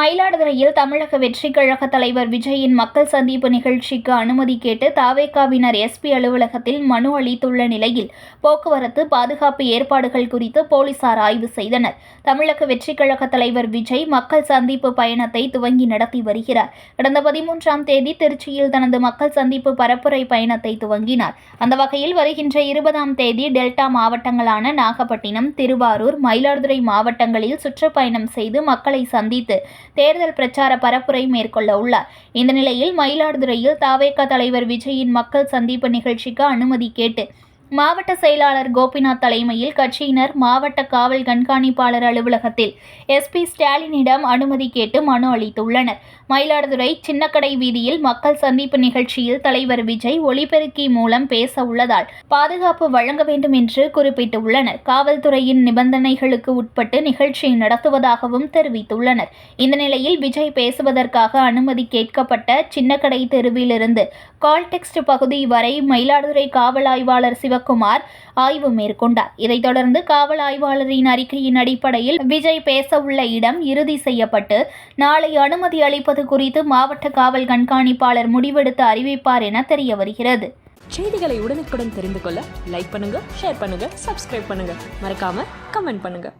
மயிலாடுதுறையில் தமிழக வெற்றிக் கழக தலைவர் விஜயின் மக்கள் சந்திப்பு நிகழ்ச்சிக்கு அனுமதி கேட்டு தாவேகாவினர் எஸ்பி அலுவலகத்தில் மனு அளித்துள்ள நிலையில் போக்குவரத்து பாதுகாப்பு ஏற்பாடுகள் குறித்து போலீசார் ஆய்வு செய்தனர். தமிழக வெற்றிக் கழக தலைவர் விஜய் மக்கள் சந்திப்பு பயணத்தை துவங்கி நடத்தி வருகிறார். கடந்த பதிமூன்றாம் தேதி திருச்சியில் தனது மக்கள் சந்திப்பு பரப்புரை பயணத்தை துவங்கினார். அந்த வகையில் வருகின்ற இருபதாம் தேதி டெல்டா மாவட்டங்களான நாகப்பட்டினம் திருவாரூர் மயிலாடுதுறை மாவட்டங்களில் சுற்றுப்பயணம் செய்து மக்களை சந்தித்து தேர்தல் பிரச்சார பரப்புரை மேற்கொள்ள உள்ளார். இந்த நிலையில் மயிலாடுதுறையில் தாவேகா தலைவர் விஜயின் மக்கள் சந்திப்பு நிகழ்ச்சிக்கு அனுமதி கேட்டு மாவட்ட செயலாளர் கோபிநாத் தலைமையில் கட்சியினர் மாவட்ட காவல் கண்காணிப்பாளர் அலுவலகத்தில் எஸ்பி ஸ்டாலினிடம் அனுமதி கேட்டு மனு அளித்துள்ளனர். மயிலாடுதுறை சின்னக்கடை வீதியில் மக்கள் சந்திப்பு நிகழ்ச்சியில் தலைவர் விஜய் ஒலிபெருக்கி மூலம் பேச உள்ளதால் பாதுகாப்பு வழங்க வேண்டும் என்று குறிப்பிட்டுள்ளனர். காவல்துறையின் நிபந்தனைகளுக்கு உட்பட்டு நிகழ்ச்சி நடத்துவதாகவும் தெரிவித்துள்ளனர். இந்த நிலையில் விஜய் பேசுவதற்காக அனுமதி கேட்கப்பட்ட சின்னக்கடை தெருவிலிருந்து கால்டெக்ஸ்ட் பகுதி வரை மயிலாடுதுறை காவல் ஆய்வாளர் சிவகுமார் ஆய்வு மேற்கொண்டார். இதைத் தொடர்ந்து காவல் ஆய்வாளரின் அறிக்கையின் அடிப்படையில் விஜய் பேச உள்ள இடம் இறுதி செய்யப்பட்டு நாளை அனுமதி அளிப்பது குறித்து மாவட்ட காவல் கண்காணிப்பாளர் முடிவெடுத்து அறிவிப்பார் என தெரிய வருகிறது. செய்திகளை உடனுக்குடன் தெரிந்து கொள்ள லைக் பண்ணுங்க ஷேர் பண்ணுங்க சப்ஸ்கிரைப் பண்ணுங்க. மறக்காம கமெண்ட் பண்ணுங்க.